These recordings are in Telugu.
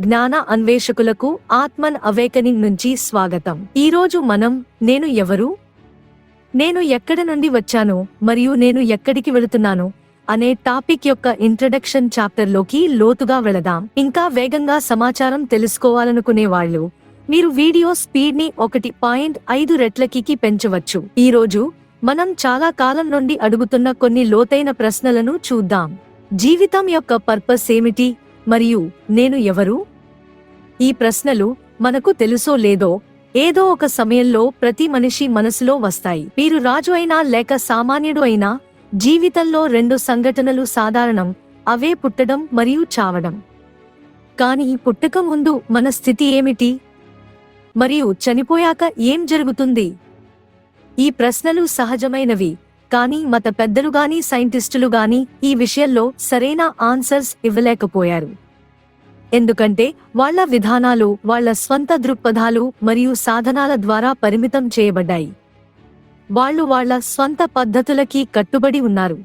జ్ఞాన అన్వేషకులకు ఆత్మన్ అవేకనింగ్ నుంచి స్వాగతం. ఈరోజు మనం నేను ఎవరు? నేను ఎక్కడ నుండి వచ్చాను? మరియు నేను ఎక్కడికి వెళుతున్నాను? అనే టాపిక్ యొక్క ఇంట్రడక్షన్ చాప్టర్లోకి లోతుగా వెళదాం. ఇంకా వేగంగా సమాచారం తెలుసుకోవాలనుకునే వాళ్ళు మీరు వీడియో స్పీడ్ని ఒకటి పాయింట్ ఐదు రెట్లకి పెంచవచ్చు. ఈ రోజు మనం చాలా కాలం నుండి అడుగుతున్న కొన్ని లోతైన ప్రశ్నలను చూద్దాం. జీవితం యొక్క పర్పస్ ఏమిటి? మరియు నేను ఎవరు? ఈ ప్రశ్నలు మనకు తెలుసో లేదో ఏదో ఒక సమయంలో ప్రతి మనిషి మనసులో వస్తాయి. మీరు రాజు అయినా లేక సామాన్యుడు అయినా జీవితంలో రెండు సంఘటనలు సాధారణం. అవే పుట్టడం మరియు చావడం. కానీ పుట్టక ముందు మన స్థితి ఏమిటి? మరియు చనిపోయాక ఏం జరుగుతుంది? ఈ ప్రశ్నలు సహజమైనవి కానీ మత పెద్దలు గాని సైంటిస్టులు గాని ఈ విషయంలో సరైన ఆన్సర్స్ ఇవ్వలేకపోయారు. ఎందుకంటే వాళ్ళ విధానాలు వాళ్ళ స్వంత దృక్పథాలు మరియు సాధనాల ద్వారా పరిమితం చేయబడ్డాయి. వాళ్ళు వాళ్ళ స్వంత పద్ధతులకి కట్టుబడి ఉన్నారు.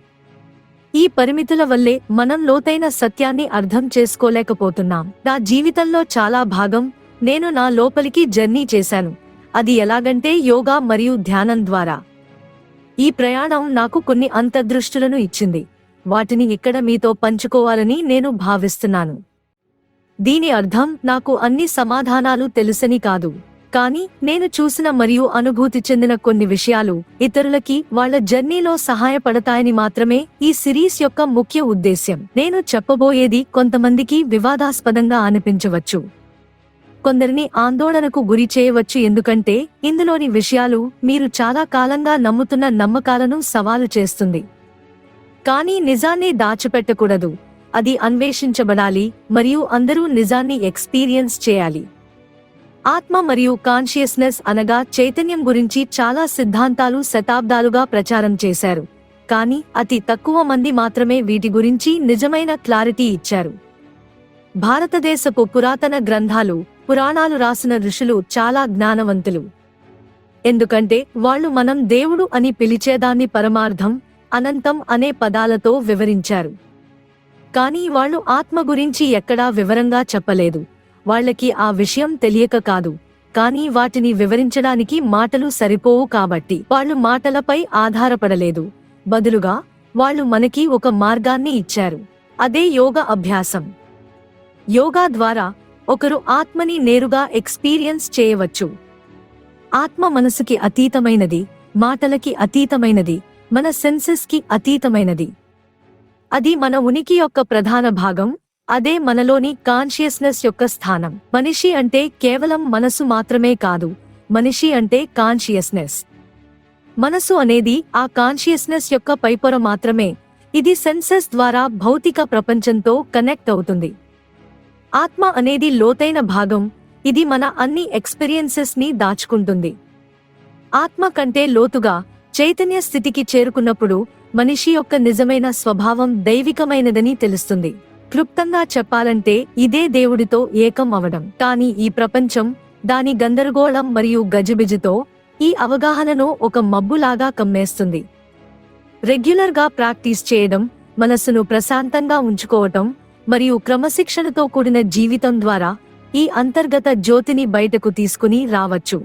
ఈ పరిమితుల వల్లే మనం లోతైన సత్యాన్ని అర్థం చేసుకోలేకపోతున్నాం. నా జీవితంలో చాలా భాగం నేను నా లోపలికి జర్నీ చేశాను. అది ఎలాగంటే యోగా మరియు ధ్యానం ద్వారా. ఈ ప్రయాణం నాకు కొన్ని అంతర్దృష్టులను ఇచ్చింది. వాటిని ఇక్కడ మీతో పంచుకోవాలని నేను భావిస్తున్నాను. దీని అర్థం నాకు అన్ని సమాధానాలు తెలుసని కాదు. కానీ నేను చూసిన మరియు అనుభూతి చెందిన కొన్ని విషయాలు ఇతరులకి వాళ్ళ జర్నీలో సహాయపడతాయని మాత్రమే ఈ సిరీస్ యొక్క ముఖ్య ఉద్దేశ్యం. నేను చెప్పబోయేది కొంతమందికి వివాదాస్పదంగా అనిపించవచ్చు. కొందరిని ఆందోళనకు గురి చేయవచ్చు ఎందుకంటే ఇందులోని విషయాలు మీరు చాలా కాలంగా నమ్ముతున్న నమ్మకాలను సవాలు చేస్తుంది. కానీ నిజాన్ని దాచిపెట్టకూడదు. అది అన్వేషించబడాలి మరియు అందరూ నిజాన్ని ఎక్స్పీరియన్స్ చేయాలి. ఆత్మ మరియు కాన్షియస్నెస్ అనగా చైతన్యం గురించి చాలా సిద్ధాంతాలు శతాబ్దాలుగా ప్రచారం చేశారు. కానీ అతి తక్కువ మంది మాత్రమే వీటి గురించి నిజమైన క్లారిటీ ఇచ్చారు. భారతదేశపు పురాతన గ్రంథాలు పురాణాలు రాసిన ఋషులు చాలా జ్ఞానవంతులు. ఎందుకంటే వాళ్ళు మనం దేవుడు అని పిలిచేదాన్ని పరమార్థం అనంతం అనే పదాలతో వివరించారు. కానీ వాళ్ళు ఆత్మ గురించి ఎక్కడా వివరంగా చెప్పలేదు. వాళ్ళకి ఆ విషయం తెలియక కాదు. కానీ వాటిని వివరించడానికి మాటలు సరిపోవు కాబట్టి వాళ్ళు మాటలపై ఆధారపడలేదు. బదులుగా వాళ్ళు మనకి ఒక మార్గాన్ని ఇచ్చారు. అదే యోగ అభ్యాసం. యోగా ద్వారా ఒకరు ఆత్మని నేరుగా ఎక్స్పీరియన్స్ చేయవచ్చు. ఆత్మ మనసుకి అతీతమైనది మాటలకి అతీతమైనది మన సెన్సెస్కి అతీతమైనది. అది మన ఉనికి యొక్క ప్రధాన భాగం అదే మనలోని కాన్షియస్నెస్ యొక్క స్థానం. మనిషి అంటే కేవలం మనసు మాత్రమే కాదు మనిషి అంటే కాన్షియస్నెస్ మనసు అనేది ఆ కాన్షియస్నెస్ యొక్క పైపొర మాత్రమే ఇది సెన్సెస్ ద్వారా భౌతిక ప్రపంచంతో కనెక్ట్ అవుతుంది. ఆత్మ అనేది లోతైన భాగం ఇది మన అన్ని ఎక్స్పీరియన్సెస్ని దాచుకుంటుంది. ఆత్మ కంటే లోతుగా చైతన్య స్థితికి చేరుకున్నప్పుడు మనిషి యొక్క నిజమైన స్వభావం దైవికమైనదని తెలుస్తుంది. క్లుప్తంగా చెప్పాలంటే ఇదే దేవుడితో ఏకం అవడం. కానీ ఈ ప్రపంచం దాని గందరగోళం మరియు గజిబిజితో ఈ అవగాహనను ఒక మబ్బులాగా కమ్మేస్తుంది. రెగ్యులర్గా ప్రాక్టీస్ చేయడం మనస్సును ప్రశాంతంగా ఉంచుకోవటం మరియు క్రమశిక్షణతో కూడిన జీవితం ద్వారా ఈ అంతర్గత జ్యోతిని బయటకు తీసుకుని రావచ్చు.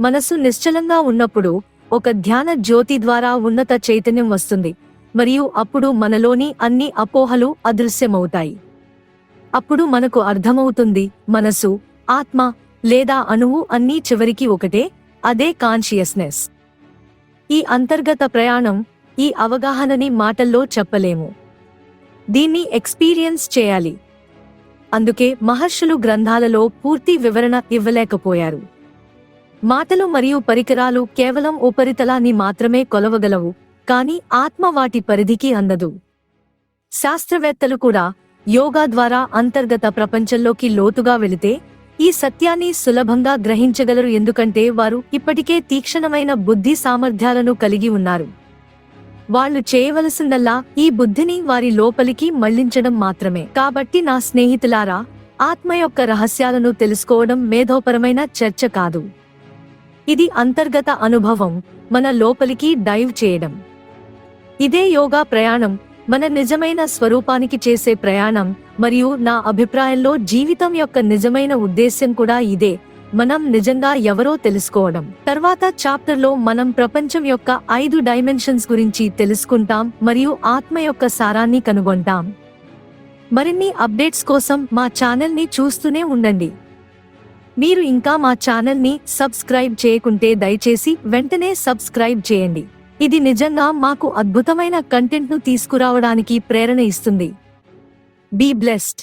మనసు నిశ్చలంగా ఉన్నప్పుడు ఒక ధ్యాన జ్యోతి ద్వారా ఉన్నత చైతన్యం వస్తుంది. మరియు అప్పుడు మనలోని అన్ని అపోహలు అదృశ్యమవుతాయి. అప్పుడు మనకు అర్థమవుతుంది మనసు ఆత్మ లేదా అణువు అన్నీ చివరికి ఒకటే అదే కాన్షియస్నెస్ ఈ అంతర్గత ప్రయాణం ఈ అవగాహనని మాటల్లో చెప్పలేము. దీన్ని ఎక్స్పీరియన్స్ చేయాలి. అందుకే మహర్షులు గ్రంథాలలో పూర్తి వివరణ ఇవ్వలేకపోయారు. మాటలు మరియు పరికరాలు కేవలం ఉపరితలాన్ని మాత్రమే కొలవగలవు కాని ఆత్మ వాటి పరిధికి అందదు. శాస్త్రవేత్తలు కూడా యోగా ద్వారా అంతర్గత ప్రపంచంలోకి లోతుగా వెళితే ఈ సత్యాన్ని సులభంగా గ్రహించగలరు ఎందుకంటే వారు ఇప్పటికే తీక్షణమైన బుద్ధి సామర్థ్యాలను కలిగి ఉన్నారు. వాళ్ళు చేయవలసిందల్లా ఈ బుద్ధిని వారి లోపలికి మళ్ళించడం మాత్రమే. కాబట్టి నా స్నేహితులారా ఆత్మ యొక్క రహస్యాలను తెలుసుకోవడం మేధోపరమైన చర్చ కాదు. ఇది అంతర్గత అనుభవం మన లోపలికి డైవ్ చేయడం. ఇదే యోగా ప్రయాణం మన నిజమైన స్వరూపానికి చేసే ప్రయాణం మరియు నా అభిప్రాయంలో జీవితం యొక్క నిజమైన ఉద్దేశ్యం కూడా ఇదే మనం నిజంగా ఎవరో తెలుసుకోవడం. తర్వాత చాప్టర్లో మనం ప్రపంచం యొక్క ఐదు డైమెన్షన్స్ గురించి తెలుసుకుంటాం మరియు ఆత్మ యొక్క సారాన్ని కనుగొంటాం. మరిన్ని అప్డేట్స్ కోసం మా ఛానల్ని చూస్తూనే ఉండండి. మీరు ఇంకా మా ఛానల్ని సబ్స్క్రైబ్ చేయకుంటే దయచేసి వెంటనే సబ్స్క్రైబ్ చేయండి. ఇది నిజంగా మాకు అద్భుతమైన కంటెంట్ను తీసుకురావడానికి ప్రేరణ ఇస్తుంది. Be blessed.